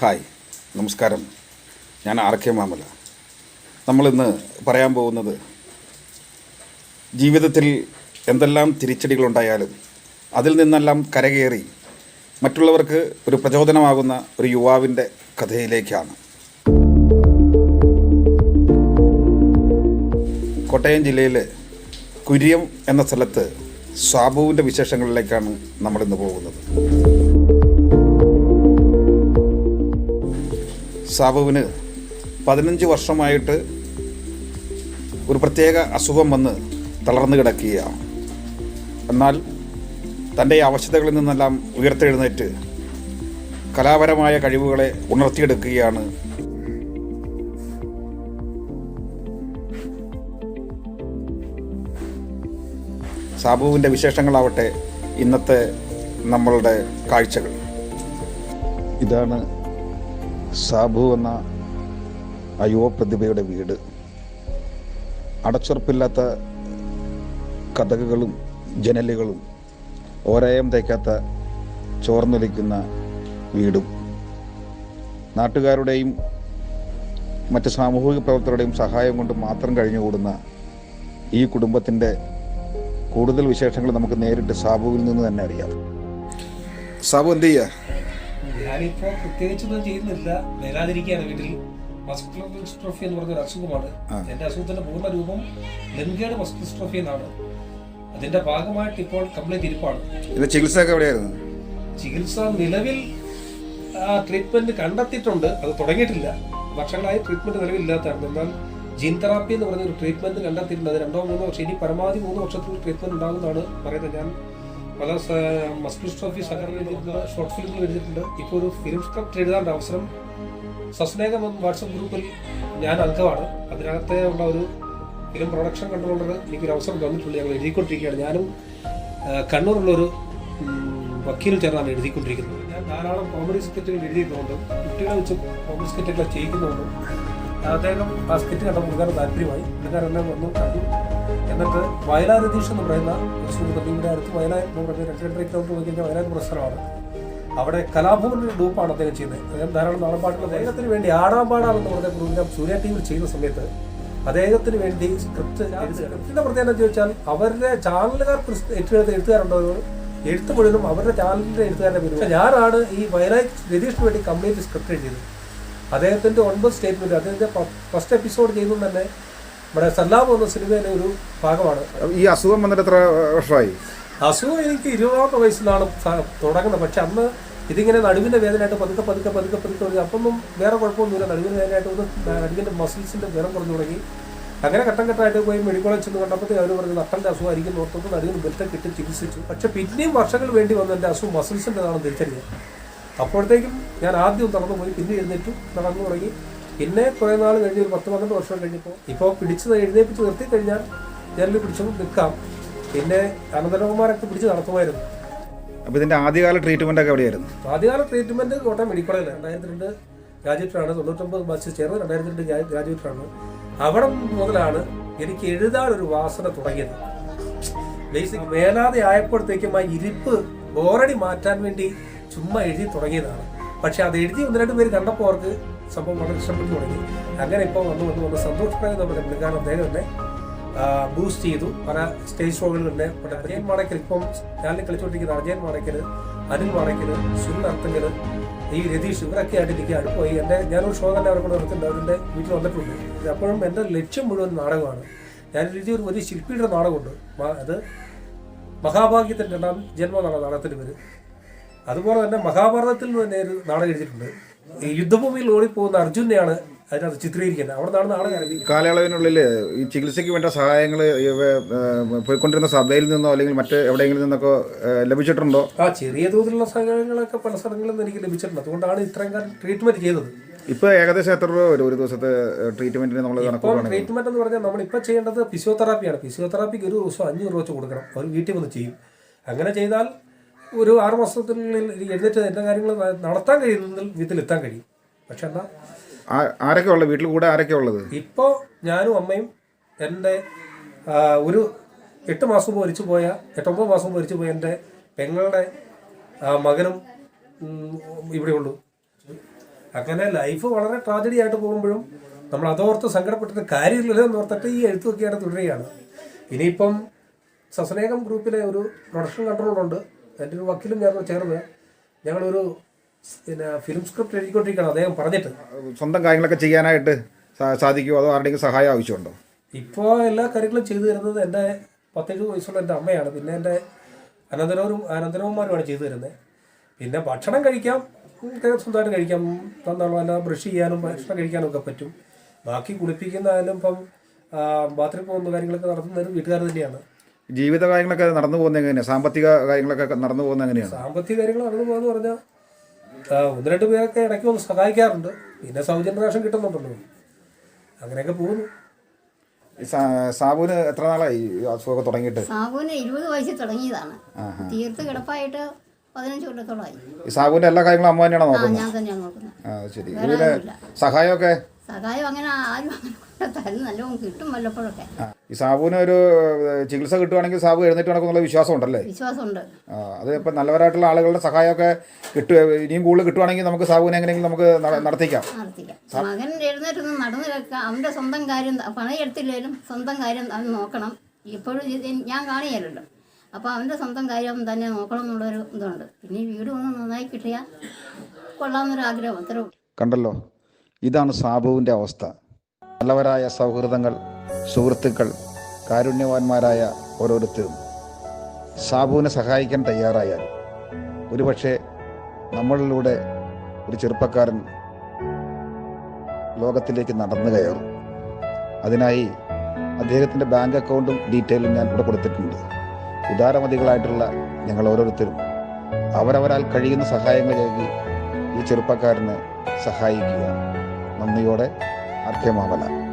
Hi നമസ്കാരം. ഞാൻ R K മാമല. നമ്മളിന്ന് പറയാൻ പോകുന്നത് ജീവിതത്തിൽ എന്തെല്ലാം തിരിച്ചടികളുണ്ടായാലും അതിൽ നിന്നെല്ലാം കരകയറി മറ്റുള്ളവർക്ക് ഒരു പ്രചോദനമാകുന്ന ഒരു യുവാവിന്റെ കഥയിലേക്കാണ്. കോട്ടയം ജില്ലയിലെ കുര്യം എന്ന സ്ഥലത്ത് സാബുവിന്റെ വിശേഷങ്ങളിലേക്കാണ് നമ്മളിന്ന് പോകുന്നത്. സാബുവിന് പതിനഞ്ച് വർഷമായിട്ട് ഒരു പ്രത്യേക അസുഖം വന്ന് തളർന്നു കിടക്കുകയാണ്. എന്നാൽ തന്റെ ആവശ്യതകളിൽ നിന്നെല്ലാം ഉയർത്തെഴുന്നേറ്റ് കലാപരമായ കഴിവുകളെ ഉണർത്തിയെടുക്കുകയാണ്. സാബുവിന്റെ വിശേഷങ്ങളാവട്ടെ ഇന്നത്തെ നമ്മളുടെ കാഴ്ചകൾ. ഇതാണ് സാബു എന്ന ആ യുവപ്രതിഭയുടെ വീട്. അടച്ചുറപ്പില്ലാത്ത കഥകുകളും ജനലുകളും ഓരയം തേക്കാത്ത ചോർന്നൊലിക്കുന്ന വീടും നാട്ടുകാരുടെയും മറ്റ് സാമൂഹിക പ്രവർത്തകരുടെയും സഹായം കൊണ്ട് മാത്രം കഴിഞ്ഞുകൂടുന്ന ഈ കുടുംബത്തിന്റെ കൂടുതൽ വിശേഷങ്ങൾ നമുക്ക് നേരിട്ട് സാബുവിൽ നിന്ന് തന്നെ അറിയാം. സാബു എന്ത് ചെയ്യുക ഞാനിപ്പോ പ്രത്യേകിച്ചൊന്നും ചെയ്യുന്നില്ല. വരാതിരിക്കുകയാണ് വീട്ടിൽ. മസ്കുലർ ഡിസ്ട്രോഫി എന്ന് പറഞ്ഞ ഒരു അസുഖമാണ്. എന്റെ അസുഖത്തിന്റെ പൂർണ രൂപം ലങ്കയുടെ മസ്കുലർ ഡിസ്ട്രോഫി എന്നാണ്. അതിന്റെ ഭാഗമായിട്ട് ഇപ്പോൾ കംപ്ലീറ്റ് ഇരിപ്പാണ്. ചികിത്സ എവിടെയായിരുന്നു? ചികിത്സ നിലവിൽ ട്രീറ്റ്മെന്റ് കണ്ടെത്തിയിട്ടുണ്ട്. അത് തുടങ്ങിയിട്ടില്ല. വർഷങ്ങളായി ട്രീറ്റ്മെന്റ് നിലവിലില്ലാത്തതാണ്. എന്നാൽ ജീൻ തെറാപ്പി എന്ന് പറഞ്ഞ ഒരു ട്രീറ്റ്മെന്റ് കണ്ടെത്തിയിട്ടുണ്ട്. അത് രണ്ടോ മൂന്നോ വർഷം ഇനി പരമാവധി മൂന്ന് വർഷത്തിൽ ട്രീറ്റ്മെന്റ് ഉണ്ടാകുന്നതാണ് പറയുന്നത് ഞാൻ പല മസ്കുലർ ഡിസ്ട്രോഫി സഹകരണം എഴുതിയിട്ടുണ്ട് ഷോർട്ട് ഫിലിമുകൾ എഴുതിയിട്ടുണ്ട്. ഇപ്പോൾ ഒരു ഫിലിം സ്ക്രിപ്റ്റ് എഴുതാനുള്ള അവസരം സസ്നേഹം എന്ന വാട്സപ്പ് ഗ്രൂപ്പിൽ ഞാൻ അംഗമാണ്. അതിനകത്തെ ഉള്ള ഒരു ഫിലിം പ്രൊഡക്ഷൻ കൺട്രോളർ എനിക്കൊരു അവസരം തന്നിട്ടുണ്ട് ഞങ്ങൾ എഴുതിക്കൊണ്ടിരിക്കുകയാണ്. ഞാനും കണ്ണൂരുള്ള ഒരു വക്കീലും ചേർന്നാണ് എഴുതിക്കൊണ്ടിരിക്കുന്നത്. ഞാൻ ധാരാളം കോമഡി സ്കെറ്റുകൾ എഴുതിയിട്ടുണ്ട്. കുട്ടികളെ വെച്ച് കോമഡി സ്കെറ്റുകൾ ചെയ്യിക്കുന്നുണ്ട് അദ്ദേഹം ആ സ്കെറ്റ് കണ്ട പുള്ളിക്കാരൻ താല്പര്യമായി. പുള്ളിക്കാരൻ എന്നെ വന്നു കണ്ടു. എന്നിട്ട് വയലാർ രതീഷ് എന്ന് പറയുന്ന സുഹൃത്ത് ഇവിടെ അടുത്ത് വയലാർ എന്ന് പറഞ്ഞ രണ്ട് രണ്ടര കിലോമീറ്റർ പോയി വയലാർ പ്രസ്ഥാനമാണ് അവിടെ കലാഭവന്റെ ഗ്രൂപ്പാണ് അദ്ദേഹം ചെയ്യുന്നത്. അദ്ദേഹം ധാരാളം നാടൻപാട്ടുകൾ അദ്ദേഹത്തിന് വേണ്ടി ആടാമ്പാടാമെന്ന് പറഞ്ഞ പ്രോഗ്രാം സൂര്യ ടി വിയിൽ ചെയ്യുന്ന സമയത്ത് അദ്ദേഹത്തിന് വേണ്ടി സ്ക്രിപ്റ്റ് സ്ക്രിപ്റ്റിന്റെ പ്രത്യേകത എന്ന് ചോദിച്ചാൽ അവരുടെ ചാനലുകാർക്ക് എഴുത്ത് എഴുത്തുകാരുണ്ടോ എഴുത്ത് മുഴുവനും അവരുടെ ചാനലിന്റെ എഴുത്തുകാരുടെ പേര് ഞാനാണ് ഈ വയനാട് രതീഷിന് വേണ്ടി കംപ്ലീറ്റ് സ്ക്രിപ്റ്റ് എഴുതിയത്. അദ്ദേഹത്തിന്റെ ഒൻപത് സ്റ്റേറ്റ്മെന്റ് അദ്ദേഹത്തിന്റെ ഫസ്റ്റ് എപ്പിസോഡ് ചെയ്യുന്നത് തന്നെ നമ്മുടെ സല്ലാം എന്ന സിനിമയിലെ ഒരു ഭാഗമാണ്. ഈ അസുഖം വന്നിട്ട് എത്ര വർഷമായി? അസുഖം എനിക്ക് ഇരുപതാമത്തെ വയസ്സിലാണ് തുടങ്ങുന്നത്. പക്ഷെ അന്ന് ഇതിങ്ങനെ നടുവിന്റെ വേദനയായിട്ട് പതുക്കെ പതുക്കെ പതുക്കെ പതുക്കെ തുടങ്ങി. അപ്പൊന്നും വേറെ കുഴപ്പമൊന്നുമില്ല. നടുവിന്റെ വേദനയായിട്ട് ഒന്ന് നടുവിന്റെ മസിൽസിന്റെ വേദന കുറഞ്ഞു തുടങ്ങി. അങ്ങനെ ഘട്ടം ഘട്ടമായിട്ട് പോയി മെഡിക്കൽ കോളേജ് ചെന്ന് കണ്ടപ്പോഴത്തേക്ക് അവർ പറഞ്ഞു അസുഖം ആയിരിക്കും ഓർത്തപ്പോൾ നടുവിന് ബെൽറ്റൊക്കെ കിട്ടി ചികിത്സിച്ചു. പക്ഷെ പിന്നെയും വർഷങ്ങൾ വേണ്ടി വന്നു എന്റെ അസുഖം മസിൽസിന്റെതാണെന്ന് തിരിച്ചറിയാൻ അപ്പോഴത്തേക്കും ഞാൻ ആദ്യം നടന്നു പോയി പിന്നെ എഴുന്നേറ്റു നടന്നു തുടങ്ങി. പിന്നെ കുറേ നാൾ കഴിഞ്ഞ് ഒരു പത്ത് പന്ത്രണ്ട് വർഷം കഴിഞ്ഞപ്പോൾ ഇപ്പോൾ പിടിച്ച് എഴുന്നേപ്പിച്ച് നിർത്തി കഴിഞ്ഞാൽ ജനലിൽ പിടിച്ചു നിൽക്കാം. പിന്നെ അനന്തരകുമാരൊക്കെ പിടിച്ച് നടത്തുമായിരുന്നു. അപ്പോൾ ഇതിന്റെ ആദ്യകാല ട്രീറ്റ്മെന്റ് ഒക്കെ എവിടെയായിരുന്നു? ആദ്യകാല ട്രീറ്റ്മെന്റ് കോട്ടയം മെഡിക്കൽ കോളേജിൽ രണ്ടായിരത്തി രണ്ട് ഗ്രാജുവേറ്റാണ് തൊണ്ണൂറ്റൊമ്പത് ബാച്ച് ചേർന്ന് രണ്ടായിരത്തി രണ്ട് ഗ്രാജുവേറ്റാണ് അവിടെ മുതലാണ് എനിക്ക് എഴുതാൻ ഒരു വാസന തുടങ്ങിയത്. ബേസിക് മേലാതെ ആയപ്പോഴത്തേക്കും ആ ഇരിപ്പ് ബോറടി മാറ്റാൻ വേണ്ടി ചുമ്മാ എഴുതി തുടങ്ങിയതാണ്. പക്ഷെ അത് എഴുതി ഒന്ന് രണ്ട് പേര് കണ്ടപ്പോൾ അവർക്ക് സംഭവം വളരെ ഇഷ്ടപ്പെട്ടു തുടങ്ങി. അങ്ങനെ ഇപ്പോൾ വന്ന് വന്ന് വന്ന് സന്തോഷ് നമ്മുടെ പുള്ളിക്കാരൻ അദ്ദേഹം തന്നെ ബൂസ്റ്റ് ചെയ്തു. പല സ്റ്റേജ് ഷോകളിൽ തന്നെ അജയൻ മാടക്കൽ ഇപ്പം ഞാനിൽ കളിച്ചുകൊണ്ടിരിക്കുന്ന അജയൻ മാടക്കൽ അനിൽ മാടക്കൽ സുനിൽ അർത്തങ്കൽ ഈ രതീഷ് ഇവരൊക്കെ ആയിട്ട് എനിക്ക് അടുപ്പമായി എന്റെ ഞാനൊരു ഷോ തന്നെ അവരെ കൂടെ നടത്തുന്നുണ്ട് അതിന്റെ വീട്ടിൽ വന്നിട്ടുണ്ട്. അപ്പോഴും എന്റെ ലക്ഷ്യം മുഴുവൻ നാടകമാണ്. ഞാൻ രീതി ഒരു വലിയ ശില്പിയുടെ നാടകമുണ്ട്. അത് മഹാഭാഗ്യത്തിന്റെ രണ്ടാം ജന്മം എന്നാണ് നാടകത്തിന്റെ പേര്. അതുപോലെ തന്നെ മഹാഭാരതത്തിൽ നിന്ന് തന്നെ ഒരു നാടകം എഴുതിയിട്ടുണ്ട്. യുദ്ധഭൂമിയിൽ ഓടിപ്പോകുന്ന അർജുനെയാണ് അതിനകത്ത് ചിത്രീകരിക്കുന്നത്. അവിടെ നിന്നാണ് ആളെ കാലയളവിനുള്ളിൽ ഈ ചികിത്സയ്ക്ക് വേണ്ട സഹായങ്ങൾ പോയിക്കൊണ്ടിരുന്ന സഭയിൽ നിന്നോ അല്ലെങ്കിൽ മറ്റ് എവിടെയെങ്കിലും നിന്നൊക്കെ ലഭിച്ചിട്ടുണ്ടോ? ആ ചെറിയ തോതിലുള്ള സഹായങ്ങളൊക്കെ പല സ്ഥലങ്ങളിൽ നിന്ന് എനിക്ക് ലഭിച്ചിട്ടുണ്ട്. അതുകൊണ്ടാണ് ഇത്രയും കാലം ട്രീറ്റ്മെന്റ് ചെയ്തത്. ഇപ്പോൾ ഏകദേശം എത്ര രൂപ ഒരു ദിവസത്തെ ട്രീറ്റ്മെന്റിന് നമ്മൾ ഇപ്പോൾ ട്രീറ്റ്മെന്റ് എന്ന് പറഞ്ഞാൽ നമ്മളിപ്പോൾ ചെയ്യേണ്ടത് ഫിസിയോതെറാപ്പിയാണ് ഫിസിയോതെറാപ്പിക്ക് ഒരു ദിവസം അഞ്ഞൂറ് രൂപ വെച്ച് കൊടുക്കണം. അവർ വീട്ടിൽ വന്ന് ചെയ്യും. അങ്ങനെ ചെയ്താൽ ഒരു ആറ് മാസത്തിനുള്ളിൽ എഴുന്നേറ്റ് എല്ലാ കാര്യങ്ങളും നടത്താൻ കഴിയുന്നതിൽ വിധത്തിലെത്താൻ കഴിയും. പക്ഷെ എന്നാൽ ആരൊക്കെ ഉള്ളത്? വീട്ടിൽ കൂടെ ആരൊക്കെ ഉള്ളത്? ഇപ്പോൾ ഞാനും അമ്മയും എന്റെ ഒരു എട്ട് മാസം മരിച്ചു പോയ എട്ടൊമ്പത് മാസം മരിച്ചു പോയ എന്റെ പെങ്ങളുടെ മകനും ഇവിടെ ഉള്ളൂ. അങ്ങനെ ലൈഫ് വളരെ ട്രാജഡി ആയിട്ട് പോകുമ്പോഴും നമ്മൾ അതോർത്ത് സങ്കടപ്പെട്ടിട്ട് കാര്യമില്ലല്ലോ എന്ന് ഓർത്തിട്ട് ഈ എഴുത്തുമൊക്കെയാണ് തുടരുകയാണ്. ഇനിയിപ്പം സസ്നേഹം ഗ്രൂപ്പിലെ ഒരു പ്രൊഡക്ഷൻ കൺട്രോളുണ്ട് എന്റെ ഒരു വക്കീലും ഞാൻ ചേർന്ന് ഞങ്ങളൊരു പിന്നെ ഫിലിം സ്ക്രിപ്റ്റ് എഴുതിക്കൊണ്ടിരിക്കുകയാണ്. അദ്ദേഹം പറഞ്ഞിട്ട്. സ്വന്തം കാര്യങ്ങളൊക്കെ ചെയ്യാനായിട്ട് സാധിക്കുമോ അതോ ആരുടെയും സഹായം ആവശ്യമുണ്ടോ? ഇപ്പോൾ എല്ലാ കാര്യങ്ങളും ചെയ്തു തരുന്നത് എന്റെ പത്തെഴുപത് വയസ്സുള്ള എന്റെ അമ്മയാണ്. പിന്നെ എന്റെ അനന്തരവും അനന്തരവന്മാരുമാണ് ചെയ്തു തരുന്നത്. പിന്നെ ഭക്ഷണം കഴിക്കാം. സ്വന്തമായിട്ട് കഴിക്കാം. തന്നുള്ള ബ്രഷ് ചെയ്യാനും ഭക്ഷണം കഴിക്കാനും ഒക്കെ പറ്റും. ബാക്കി കുളിപ്പിക്കുന്നതായാലും ഇപ്പം ബാത്റൂമിൽ പോകുന്ന കാര്യങ്ങളൊക്കെ നടത്തുന്നതും വീട്ടുകാർ തന്നെയാണ്. ജീവിത കാര്യങ്ങളൊക്കെ നടന്നു പോകുന്നത് എങ്ങനെയാണ് സാമ്പത്തിക കാര്യങ്ങളൊക്കെ നടന്നു പോകുന്ന എങ്ങനെയാണ്? സാമ്പത്തിക കാര്യങ്ങൾ നടന്നു പോകാന്ന് പറഞ്ഞാൽ ഒന്ന് രണ്ട് പേരൊക്കെ ഇടയ്ക്ക് ഒന്ന് സഹായിക്കാറുണ്ട്. പിന്നെ സൗജന്യ റേഷൻ കിട്ടുന്നുണ്ടല്ലോ. അങ്ങനെയൊക്കെ പോകുന്നു. സാബുന് എത്ര നാളായി അസുഖമൊക്കെ തുടങ്ങിയിട്ട്? സാബുവിന് ഇരുപത് വയസ്സിൽ തുടങ്ങിയതാണ്. തീർത്ത് കിടപ്പായിട്ട് പതിനഞ്ച് കൊല്ലത്തോളമായി ഈ സാബുവിന്റെ എല്ലാ കാര്യങ്ങളും അമ്മ തന്നെയാണോ നോക്കുന്നത്? ഞാൻ തന്നെയാണ് നോക്കുന്നത്. ആ ശരി. സഹായമൊക്കെ സഹായം അങ്ങനെ ആരും അങ്ങനെ നല്ലോണം കിട്ടും വല്ലപ്പോഴൊക്കെ. ഈ സാബുവിന് ഒരു ചികിത്സ കിട്ടുവാണെങ്കിൽ സാബു എഴുന്നേറ്റ് നടക്കുന്നുള്ള വിശ്വാസം ഉണ്ടല്ലേ വിശ്വാസമുണ്ട്. ആ, അത് ഇപ്പം നല്ലവരായിട്ടുള്ള ആളുകളുടെ സഹായമൊക്കെ കിട്ടുക ഇനിയും കൂടുതൽ കിട്ടുവാണെങ്കിൽ നമുക്ക് സാബുവിനെ എങ്ങനെയെങ്കിലും നമുക്ക് നട- നടത്തിക്കാം. നടത്തിക്കാം. മകൻ എഴുന്നേറ്റൊന്ന് നടന്നു വെക്കാം അവന്റെ സ്വന്തം കാര്യം പണിയെടുത്തില്ലേലും സ്വന്തം കാര്യം അവൻ നോക്കണം. ഇപ്പോഴും ഇത് ഞാൻ കാണിയല്ലോ അപ്പോൾ അവന്റെ സ്വന്തം കാര്യം അവൻ തന്നെ നോക്കണം എന്നുള്ളൊരു ഇതുണ്ട്. പിന്നെ ഈ വീട് ഒന്ന് നന്നായി കിട്ടിയാൽ കൊള്ളാമെന്നൊരു ആഗ്രഹം അത്രേ ഉള്ളൂ. കണ്ടല്ലോ? ഇതാണ് സാബുവിന്റെ അവസ്ഥ. നല്ലവരായ സൗഹൃദങ്ങൾ സുഹൃത്തുക്കൾ കാരുണ്യവാന്മാരായ ഓരോരുത്തരും സാബുവിനെ സഹായിക്കാൻ തയ്യാറായാൽ ഒരുപക്ഷെ നമ്മളിലൂടെ ഒരു ചെറുപ്പക്കാരൻ ലോകത്തിലേക്ക് നടന്നു കയറും. അതിനായി അദ്ദേഹത്തിന്റെ ബാങ്ക് അക്കൗണ്ടും ഡീറ്റെയിലും ഞാൻ ഇവിടെ കൊടുത്തിട്ടുണ്ട്. ഉദാരമതികളായിട്ടുള്ള ഞങ്ങൾ ഓരോരുത്തരും അവരവരാൽ കഴിയുന്ന സഹായങ്ങൾ ഈ ചെറുപ്പക്കാരനെ സഹായിക്കുക. നന്ദിയോടെ ആർ കെ മാമല